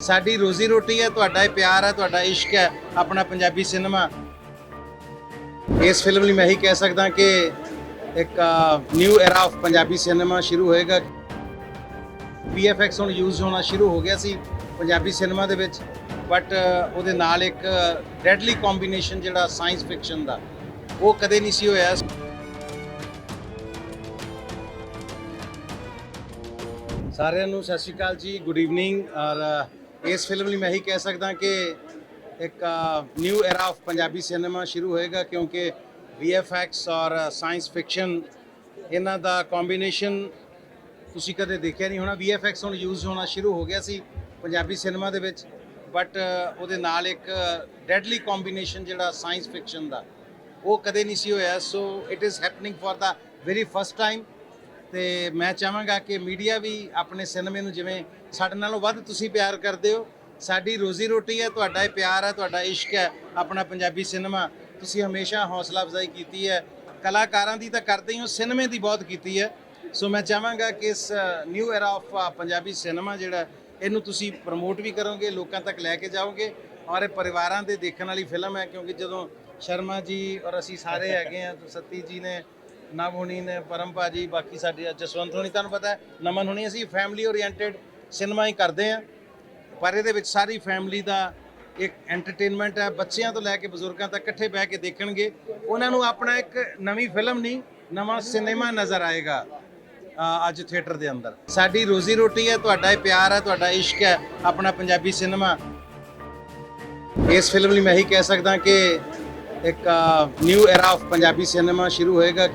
ਸਾਡੀ ਰੋਜ਼ੀ ਰੋਟੀ ਹੈ, ਤੁਹਾਡਾ ਇਹ ਪਿਆਰ ਹੈ, ਤੁਹਾਡਾ ਇਸ਼ਕ ਹੈ, ਆਪਣਾ ਪੰਜਾਬੀ ਸਿਨੇਮਾ। ਇਸ ਫਿਲਮ ਲਈ ਮੈਂ ਹੀ ਕਹਿ ਸਕਦਾ ਕਿ ਇੱਕ new era of Punjabi cinema ਸ਼ੁਰੂ ਹੋਏਗਾ। VFX ਹੁਣ ਯੂਜ਼ ਹੋਣਾ ਸ਼ੁਰੂ ਹੋ ਗਿਆ ਸੀ ਪੰਜਾਬੀ ਸਿਨੇਮਾ ਦੇ ਵਿੱਚ ਬਟ ਉਹਦੇ ਨਾਲ ਇੱਕ ਡੈਡਲੀ ਕੰਬੀਨੇਸ਼ਨ ਜਿਹੜਾ ਸਾਇੰਸ ਫਿਕਸ਼ਨ ਦਾ, ਉਹ ਕਦੇ ਨਹੀਂ ਸੀ ਹੋਇਆ। ਸਾਰਿਆਂ ਨੂੰ ਸਤਿ ਸ਼੍ਰੀ ਅਕਾਲ ਜੀ ਗੁੱਡ ਈਵਨਿੰਗ ਔਰ ਇਸ ਫਿਲਮ ਲਈ ਮੈਂ ਹੀ ਕਹਿ ਸਕਦਾ ਕਿ ਇੱਕ new era of Punjabi cinema ਸ਼ੁਰੂ ਹੋਏਗਾ ਕਿਉਂਕਿ VFX ਔਰ ਸਾਇੰਸ ਫਿਕਸ਼ਨ ਇਹਨਾਂ ਦਾ ਕੰਬੀਨੇਸ਼ਨ ਤੁਸੀਂ ਕਦੇ ਦੇਖਿਆ ਨਹੀਂ ਹੋਣਾ। VFX ਹੁਣ ਯੂਜ਼ ਹੋਣਾ ਸ਼ੁਰੂ ਹੋ ਗਿਆ ਸੀ ਪੰਜਾਬੀ ਸਿਨੇਮਾ ਦੇ ਵਿੱਚ ਬਟ ਉਹਦੇ ਨਾਲ ਇੱਕ ਡੈਡਲੀ ਕੰਬੀਨੇਸ਼ਨ ਜਿਹੜਾ ਸਾਇੰਸ ਫਿਕਸ਼ਨ ਦਾ, ਉਹ ਕਦੇ ਨਹੀਂ ਸੀ ਹੋਇਆ। So it is happening for the very first time ਤੇ ਮੈਂ ਚਾਹਾਂਗਾ ਕਿ ਮੀਡੀਆ ਵੀ ਆਪਣੇ ਸਿਨੇਮੇ ਨੂੰ ਜਿਵੇਂ ਸਾਡੇ ਨਾਲੋਂ ਵੱਧ ਤੁਸੀਂ ਪਿਆਰ ਕਰਦੇ ਹੋ, ਸਾਡੀ ਰੋਜ਼ੀ ਰੋਟੀ ਹੈ, ਤੁਹਾਡਾ ਇਹ ਪਿਆਰ ਹੈ, ਤੁਹਾਡਾ ਇਸ਼ਕ ਹੈ, ਆਪਣਾ ਪੰਜਾਬੀ ਸਿਨੇਮਾ। ਤੁਸੀਂ ਹਮੇਸ਼ਾ ਹੌਸਲਾ ਅਫਜ਼ਾਈ ਕੀਤੀ ਹੈ। ਕਲਾਕਾਰਾਂ ਦੀ ਤਾਂ ਕਰਦੇ ਹੀ ਹੋ, ਸਿਨੇਮੇ ਦੀ ਬਹੁਤ ਕੀਤੀ ਹੈ। ਸੋ ਮੈਂ ਚਾਹਾਂਗਾ ਕਿ ਇਸ new era of Punjabi cinema ਜਿਹੜਾ, ਇਹਨੂੰ ਤੁਸੀਂ ਪ੍ਰਮੋਟ ਵੀ ਕਰੋਗੇ, ਲੋਕਾਂ ਤੱਕ ਲੈ ਕੇ ਜਾਓਗੇ ਔਰ ਇਹ ਪਰਿਵਾਰਾਂ ਦੇ ਦੇਖਣ ਵਾਲੀ ਫਿਲਮ ਹੈ, ਕਿਉਂਕਿ ਜਦੋਂ ਸ਼ਰਮਾ ਜੀ ਔਰ ਅਸੀਂ ਸਾਰੇ ਹੈਗੇ ਆ ਸੱਤੀ ਜੀ ਨੇ ਨਵ ਹੋਣੀ ਨੇ ਪਰਮ ਭਾਜੀ, ਬਾਕੀ ਸਾਡੇ ਜਸਵੰਤ ਹੋਣੀ, ਤੁਹਾਨੂੰ ਪਤਾ ਹੈ, ਨਮਨ ਹੋਣੀ, ਅਸੀਂ ਫੈਮਿਲੀ ਓਰੀਐਂਟਡ ਸਿਨੇਮਾ ਹੀ ਕਰਦੇ ਆ ਪਰ ਇਹਦੇ ਵਿੱਚ ਸਾਰੀ ਫੈਮਿਲੀ ਦਾ ਇੱਕ ਐਂਟਰਟੇਨਮੈਂਟ ਹੈ, ਬੱਚਿਆਂ ਤੋਂ ਲੈ ਕੇ ਬਜ਼ੁਰਗਾਂ ਤੱਕ ਇਕੱਠੇ ਬਹਿ ਕੇ ਦੇਖਣਗੇ। ਉਹਨਾਂ ਨੂੰ ਆਪਣਾ ਇੱਕ ਨਵੀਂ ਫਿਲਮ ਨਹੀਂ, ਨਵਾਂ ਸਿਨੇਮਾ ਨਜ਼ਰ ਆਏਗਾ ਅੱਜ ਥੀਏਟਰ ਦੇ ਅੰਦਰ। ਸਾਡੀ ਰੋਜ਼ੀ ਰੋਟੀ ਹੈ, ਤੁਹਾਡਾ ਇਹ ਪਿਆਰ ਹੈ, ਤੁਹਾਡਾ ਇਸ਼ਕ ਹੈ, ਆਪਣਾ ਪੰਜਾਬੀ ਸਿਨੇਮਾ ਇਸ ਫਿਲਮ ਲਈ ਮੈਂ ਹੀ ਕਹਿ ਸਕਦਾ ਕਿ ਇੱਕ new era of Punjabi cinema ਸ਼ੁਰੂ ਹੋਏਗਾ।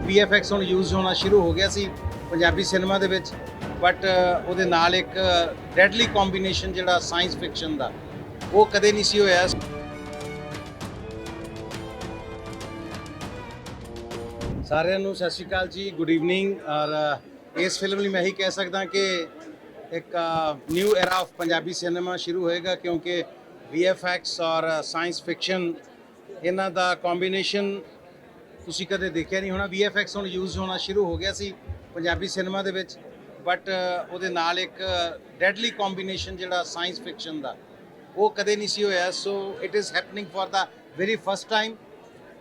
VFX ਹੁਣ ਯੂਜ਼ ਹੋਣਾ ਸ਼ੁਰੂ ਹੋ ਗਿਆ ਸੀ ਪੰਜਾਬੀ ਸਿਨੇਮਾ ਦੇ ਵਿੱਚ ਬਟ ਉਹਦੇ ਨਾਲ ਇੱਕ ਡੈਡਲੀ ਕੰਬੀਨੇਸ਼ਨ ਜਿਹੜਾ ਸਾਇੰਸ ਫਿਕਸ਼ਨ ਦਾ, ਉਹ ਕਦੇ ਨਹੀਂ ਸੀ ਹੋਇਆ। ਸਾਰਿਆਂ ਨੂੰ ਸਤਿ ਸ਼੍ਰੀ ਅਕਾਲ ਜੀ ਗੁੱਡ ਈਵਨਿੰਗ ਔਰ ਇਸ ਫਿਲਮ ਲਈ ਮੈਂ ਹੀ ਕਹਿ ਸਕਦਾ ਕਿ ਇੱਕ new era of Punjabi cinema ਸ਼ੁਰੂ ਹੋਏਗਾ, ਕਿਉਂਕਿ VFX ਔਰ ਸਾਇੰਸ ਫਿਕਸ਼ਨ ਇਹਨਾਂ ਦਾ ਕੰਬੀਨੇਸ਼ਨ ਤੁਸੀਂ ਕਦੇ ਦੇਖਿਆ ਨਹੀਂ ਹੋਣਾ? VFX ਹੁਣ ਯੂਜ਼ ਹੋਣਾ ਸ਼ੁਰੂ ਹੋ ਗਿਆ ਸੀ ਪੰਜਾਬੀ ਸਿਨੇਮਾ ਦੇ ਵਿੱਚ ਬਟ ਉਹਦੇ ਨਾਲ ਇੱਕ ਡੈਡਲੀ ਕੰਬੀਨੇਸ਼ਨ ਜਿਹੜਾ ਸਾਇੰਸ ਫਿਕਸ਼ਨ ਦਾ, ਉਹ ਕਦੇ ਨਹੀਂ ਸੀ ਹੋਇਆ। So it is happening for the very first time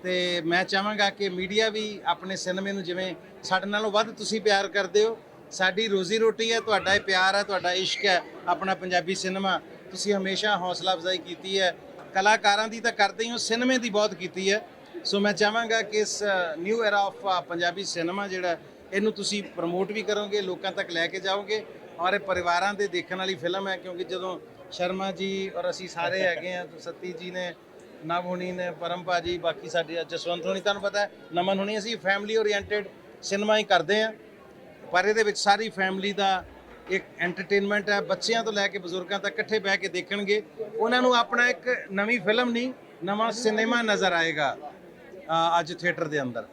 ਤੇ ਮੈਂ ਚਾਹਾਂਗਾ ਕਿ ਮੀਡੀਆ ਵੀ ਆਪਣੇ ਸਿਨੇਮੇ ਨੂੰ ਜਿਵੇਂ ਸਾਡੇ ਨਾਲੋਂ ਵੱਧ ਤੁਸੀਂ ਪਿਆਰ ਕਰਦੇ ਹੋ, ਸਾਡੀ ਰੋਜ਼ੀ ਰੋਟੀ ਹੈ, ਤੁਹਾਡਾ ਇਹ ਪਿਆਰ ਹੈ, ਤੁਹਾਡਾ ਇਸ਼ਕ ਹੈ, ਆਪਣਾ ਪੰਜਾਬੀ ਸਿਨੇਮਾ ਤੁਸੀਂ ਹਮੇਸ਼ਾ ਹੌਸਲਾ ਅਫਜ਼ਾਈ ਕੀਤੀ ਹੈ। ਕਲਾਕਾਰਾਂ ਦੀ ਤਾਂ ਕਰਦੇ ਹੀ ਹੋ ਸਿਨੇਮੇ ਦੀ ਬਹੁਤ ਕੀਤੀ ਹੈ। ਸੋ ਮੈਂ ਚਾਹਾਂਗਾ ਕਿ ਇਸ new era of Punjabi cinema ਜਿਹੜਾ, ਇਹਨੂੰ ਤੁਸੀਂ ਪ੍ਰਮੋਟ ਵੀ ਕਰੋਗੇ, ਲੋਕਾਂ ਤੱਕ ਲੈ ਕੇ ਜਾਓਗੇ ਔਰ ਇਹ ਪਰਿਵਾਰਾਂ ਦੇ ਦੇਖਣ ਵਾਲੀ ਫਿਲਮ ਹੈ ਕਿਉਂਕਿ ਜਦੋਂ ਸ਼ਰਮਾ ਜੀ ਔਰ ਅਸੀਂ ਸਾਰੇ ਹੈਗੇ ਆ ਸਤੀ ਜੀ ਨੇ, ਨਵ ਹੋਣੀ ਨੇ, ਪਰਮ ਭਾਜੀ, ਬਾਕੀ ਸਾਡੇ ਜਸਵੰਤ ਹੋਣੀ, ਤੁਹਾਨੂੰ ਪਤਾ ਨਮਨ ਹੋਣੀ, ਅਸੀਂ ਫੈਮਿਲੀ ਓਰੀਐਂਟਡ ਸਿਨੇਮਾ ਹੀ ਕਰਦੇ ਆ ਪਰ ਇਹਦੇ ਵਿੱਚ ਸਾਰੀ ਫੈਮਿਲੀ ਦਾ ਇੱਕ ਐਂਟਰਟੇਨਮੈਂਟ ਹੈ, ਬੱਚਿਆਂ ਤੋਂ ਲੈ ਕੇ ਬਜ਼ੁਰਗਾਂ ਤੱਕ ਇਕੱਠੇ ਬਹਿ ਕੇ ਦੇਖਣਗੇ। ਉਹਨਾਂ ਨੂੰ ਆਪਣਾ ਇੱਕ ਨਵੀਂ ਫਿਲਮ ਨਹੀਂ, ਨਵਾਂ ਸਿਨੇਮਾ ਨਜ਼ਰ ਆਏਗਾ। ਅੱਜ ਥੀਏਟਰ ਦੇ ਅੰਦਰ।